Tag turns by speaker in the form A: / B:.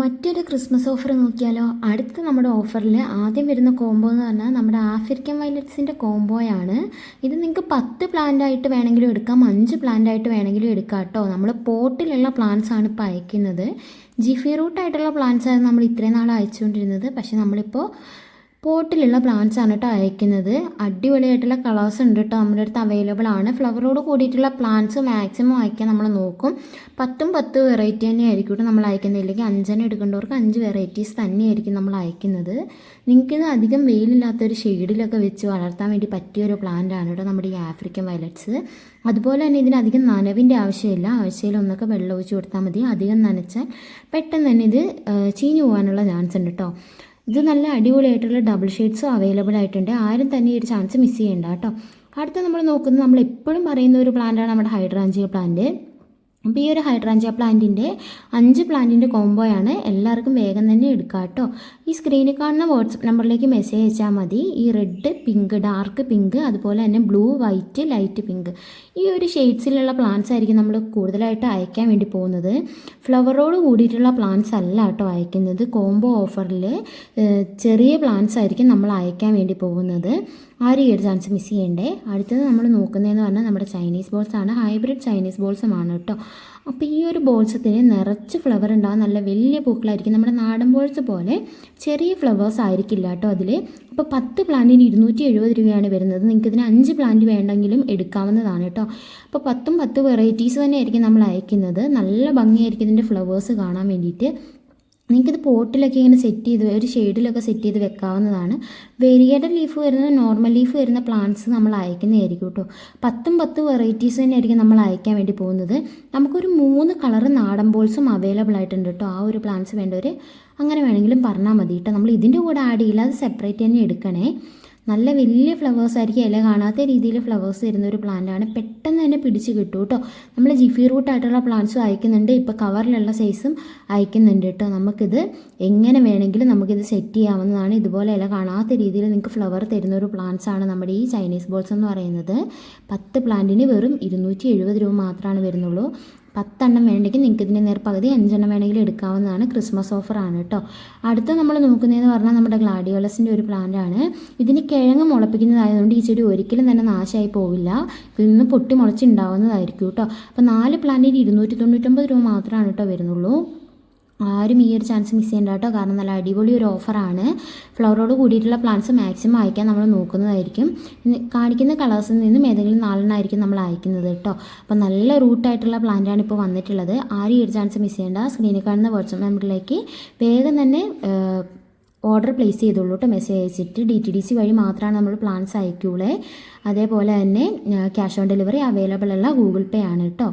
A: മറ്റൊരു Christmas offer നോക്കിയാലോ അടുത്ത നമ്മുടെ ഓഫറിൽ ആദ്യം വരുന്ന കോംബോ എന്ന് പറഞ്ഞാൽ നമ്മുടെ ആഫ്രിക്കൻ വയലറ്റ്സിന്റെ കോംബോയാണ് ഇത് നിങ്ങൾക്ക് പത്ത് പ്ലാന്റ് ആയിട്ട് വേണമെങ്കിലും എടുക്കാം അഞ്ച് പ്ലാന്റ് ആയിട്ട് വേണമെങ്കിലും എടുക്കാം കേട്ടോ. നമ്മൾ പോട്ടിലുള്ള പ്ലാന്റ്സ് ആണ് ഇപ്പോൾ അയക്കുന്നത്. ജിഫി റൂട്ടായിട്ടുള്ള പ്ലാന്റ്സ് ആയിരുന്നു നമ്മൾ ഇത്രയും നാൾ അയച്ചുകൊണ്ടിരുന്നത്. പക്ഷേ നമ്മളിപ്പോൾ പോട്ടിലുള്ള പ്ലാന്റ്സ് ആണ് കേട്ടോ അയക്കുന്നത്. അടിപൊളിയായിട്ടുള്ള കളേഴ്സ് ഉണ്ട് കേട്ടോ നമ്മുടെ അടുത്ത് അവൈലബിൾ ആണ്. ഫ്ലവറോട് കൂടിയിട്ടുള്ള പ്ലാന്റ്സ് മാക്സിമം അയക്കാൻ നമ്മൾ നോക്കും. പത്തും പത്ത് വെറൈറ്റി തന്നെ ആയിരിക്കും കേട്ടോ നമ്മൾ അയക്കുന്നത്. ഇല്ലെങ്കിൽ അഞ്ചെണ്ണം എടുക്കേണ്ടവർക്ക് അഞ്ച് വെറൈറ്റീസ് തന്നെയായിരിക്കും നമ്മൾ അയക്കുന്നത്. നിങ്ങൾക്കിത് അധികം വെയിലില്ലാത്തൊരു ഷെയ്ഡിലൊക്കെ വെച്ച് വളർത്താൻ വേണ്ടി പറ്റിയ ഒരു പ്ലാന്റ് ആണ് കേട്ടോ നമ്മുടെ ഈ ആഫ്രിക്കൻ വയലറ്റ്സ് അതുപോലെ തന്നെ ഇതിനധികം നനവിന്റെ ആവശ്യമില്ല. ആഴ്ചയിൽ ഒന്നൊക്കെ വെള്ളം ഒഴിച്ച് കൊടുത്താൽ മതി. അധികം നനച്ചാൽ പെട്ടെന്ന് തന്നെ ഇത് ചീഞ്ഞു പോകാനുള്ള ചാൻസ് ഉണ്ട് കേട്ടോ ഇത് നല്ല അടിപൊളിയായിട്ടുള്ള ഡബിൾ ഷെയ്ഡ്സും അവൈലബിൾ ആയിട്ടുണ്ട്. ആരും തന്നെ ഈ ഒരു ചാൻസ് മിസ് ചെയ്യേണ്ട കേട്ടോ. അടുത്ത നമ്മൾ നോക്കുന്നത് നമ്മൾ എപ്പോഴും പറയുന്ന ഒരു പ്ലാന്റാണ് നമ്മുടെ ഹൈഡ്രാഞ്ചിയ പ്ലാന്റ് അപ്പോൾ ഈ ഒരു ഹൈഡ്രാഞ്ച പ്ലാന്റിന്റെ അഞ്ച് പ്ലാന്റിന്റെ കോംബോയാണ് എല്ലാവർക്കും വേഗം തന്നെ എടുക്കുക കേട്ടോ. ഈ സ്ക്രീനിൽ കാണുന്ന വാട്സപ്പ് നമ്പറിലേക്ക് മെസ്സേജ് അയച്ചാൽ മതി. ഈ റെഡ് പിങ്ക് ഡാർക്ക് പിങ്ക് അതുപോലെ തന്നെ ബ്ലൂ വൈറ്റ് ലൈറ്റ് പിങ്ക് ഈ ഒരു ഷെയ്ഡ്സിലുള്ള പ്ലാന്റ്സ് ആയിരിക്കും നമ്മൾ കൂടുതലായിട്ട് അയക്കാൻ വേണ്ടി പോകുന്നത്. ഫ്ലവറോട് കൂടിയിട്ടുള്ള പ്ലാന്റ്സ് അല്ല കേട്ടോ അയക്കുന്നത്. കോംബോ ഓഫറിൽ ചെറിയ പ്ലാന്റ്സ് ആയിരിക്കും നമ്മൾ അയക്കാൻ വേണ്ടി പോകുന്നത്. ഈ ഒരു ചാൻസ് മിസ് ചെയ്യണ്ടേ? അടുത്തത് നമ്മൾ നോക്കുന്നതെന്ന് പറഞ്ഞാൽ നമ്മുടെ ചൈനീസ് ബോൾസാണ് ഹൈബ്രിഡ് ചൈനീസ് ബോൾസുമാണ് കേട്ടോ. അപ്പോൾ ഈ ഒരു ബോൾസത്തിന് നിറച്ച് ഫ്ലവർ ഉണ്ടാകും നല്ല വലിയ പൂക്കളായിരിക്കും. നമ്മുടെ നാടൻ ബോൾസ് പോലെ ചെറിയ ഫ്ലവേഴ്സ് ആയിരിക്കില്ല കേട്ടോ അതിൽ അപ്പോൾ പത്ത് പ്ലാന്റിന് ഇരുന്നൂറ്റി എഴുപത് രൂപയാണ് വരുന്നത്. നിങ്ങൾക്ക് ഇതിന് അഞ്ച് പ്ലാന്റ് വേണ്ടെങ്കിലും എടുക്കാവുന്നതാണ് കേട്ടോ. അപ്പോൾ പത്തും പത്ത് വെറൈറ്റീസ് തന്നെയായിരിക്കും നമ്മൾ അയക്കുന്നത്. നല്ല ഭംഗിയായിരിക്കും ഇതിന്റെ ഫ്ലവേഴ്സ് കാണാൻ വേണ്ടിയിട്ട്. നിങ്ങൾക്കിത് പോട്ടിലൊക്കെ ഇങ്ങനെ സെറ്റ് ചെയ്ത് ഒരു ഷെയ്ഡിലൊക്കെ സെറ്റ് ചെയ്ത് വെക്കാവുന്നതാണ്. വേരിയേറ്റഡ് ലീഫ് വരുന്ന നോർമൽ ലീഫ് വരുന്ന പ്ലാന്റ്സ് നമ്മൾ അയക്കുന്നതായിരിക്കും കേട്ടോ പത്തും പത്ത് വെറൈറ്റീസ് തന്നെയായിരിക്കും നമ്മൾ അയക്കാൻ വേണ്ടി പോകുന്നത്. നമുക്കൊരു മൂന്ന് കളറ് നാടൻ ബോൾസും അവൈലബിൾ ആയിട്ടുണ്ട് കേട്ടോ ആ ഒരു പ്ലാന്റ്സ് വേണ്ടവർ അങ്ങനെ വേണമെങ്കിലും പറഞ്ഞാൽ മതി കേട്ടോ നമ്മൾ ഇതിന്റെ കൂടെ ആഡ് ചെയ്യില്ല അത് സെപ്പറേറ്റ് തന്നെ എടുക്കണേ. നല്ല വലിയ ഫ്ലവേഴ്സ് ആയിരിക്കും ഇല കാണാത്ത രീതിയിൽ ഫ്ലവേഴ്സ് തരുന്ന ഒരു പ്ലാന്റ് ആണ്. പെട്ടെന്ന് തന്നെ പിടിച്ച് കിട്ടും കേട്ടോ നമ്മൾ ജിഫി റൂട്ട് ആയിട്ടുള്ള പ്ലാന്റ്സും അയക്കുന്നുണ്ട്. ഇപ്പോൾ കവറിലുള്ള സൈസും അയക്കുന്നുണ്ട് കേട്ടോ നമുക്കിത് എങ്ങനെ വേണമെങ്കിലും നമുക്കിത് സെറ്റ് ചെയ്യാവുന്നതാണ്. ഇതുപോലെ ഇല കാണാത്ത രീതിയിൽ നിങ്ങൾക്ക് ഫ്ലവർ തരുന്ന ഒരു പ്ലാന്റ്സ് ആണ് നമ്മുടെ ഈ ചൈനീസ് ബോൾസ് എന്ന് പറയുന്നത്. പത്ത് പ്ലാന്റിന് വെറും ഇരുന്നൂറ്റി രൂപ മാത്രമാണ് വരുന്നുള്ളൂ. പത്തെണ്ണം വേണമെങ്കിൽ നിങ്ങൾക്ക് ഇതിന്റെ നേർ പകുതി അഞ്ചെണ്ണം വേണമെങ്കിൽ എടുക്കാവുന്നതാണ് ക്രിസ്മസ് ഓഫറാണ് കേട്ടോ. അടുത്ത നമ്മൾ നോക്കുന്നതെന്ന് പറഞ്ഞാൽ നമ്മുടെ ഗ്ലാഡിയോളസിന്റെ ഒരു പ്ലാന്റാണ്. ഇതിന് കിഴങ്ങ് മുളപ്പിക്കുന്നതായതുകൊണ്ട് ഈ ചെടി ഒരിക്കലും തന്നെ നാശമായി പോവില്ല. ഇതിന്ന് പൊട്ടി മുളച്ചുണ്ടാവുന്നതായിരിക്കും കേട്ടോ. അപ്പോൾ നാല് പ്ലാന്റിന് ഇരുന്നൂറ്റി തൊണ്ണൂറ്റൊമ്പത് രൂപ മാത്രമാണ് കേട്ടോ വരുന്നുള്ളൂ. ആരും ഈ ഒരു ചാൻസ് മിസ് ചെയ്യേണ്ട കേട്ടോ. കാരണം നല്ല അടിപൊളി ഒരു ഓഫറാണ് ഫ്ലവറോട് കൂടിയിട്ടുള്ള പ്ലാന്റ്സ് മാക്സിമം അയക്കാൻ നമ്മൾ നോക്കുന്നതായിരിക്കും. കാണിക്കുന്ന കളേഴ്സിൽ നിന്നും ഏതെങ്കിലും നാലെണ്ണമായിരിക്കും നമ്മൾ അയക്കുന്നത് കേട്ടോ. അപ്പോൾ നല്ല റൂട്ടായിട്ടുള്ള പ്ലാന്റാണ് ഇപ്പോൾ വന്നിട്ടുള്ളത്. ആരും ഈ ഒരു ചാൻസ് മിസ് ചെയ്യേണ്ട. സ്ക്രീനിൽ കാണുന്ന വാട്സപ്പ് നമ്പറിലേക്ക് വേഗം തന്നെ ഓർഡർ പ്ലേസ് ചെയ്തോളൂ കേട്ടോ. മെസ്സേജ് അയച്ചിട്ട് ഡി ടി ഡി സി വഴി മാത്രമാണ് നമ്മൾ പ്ലാൻസ് അയക്കുള്ളേ. അതേപോലെ തന്നെ ക്യാഷ് ഓൺ ഡെലിവറി അവൈലബിൾ അല്ല ഗൂഗിൾ പേ ആണ് കേട്ടോ.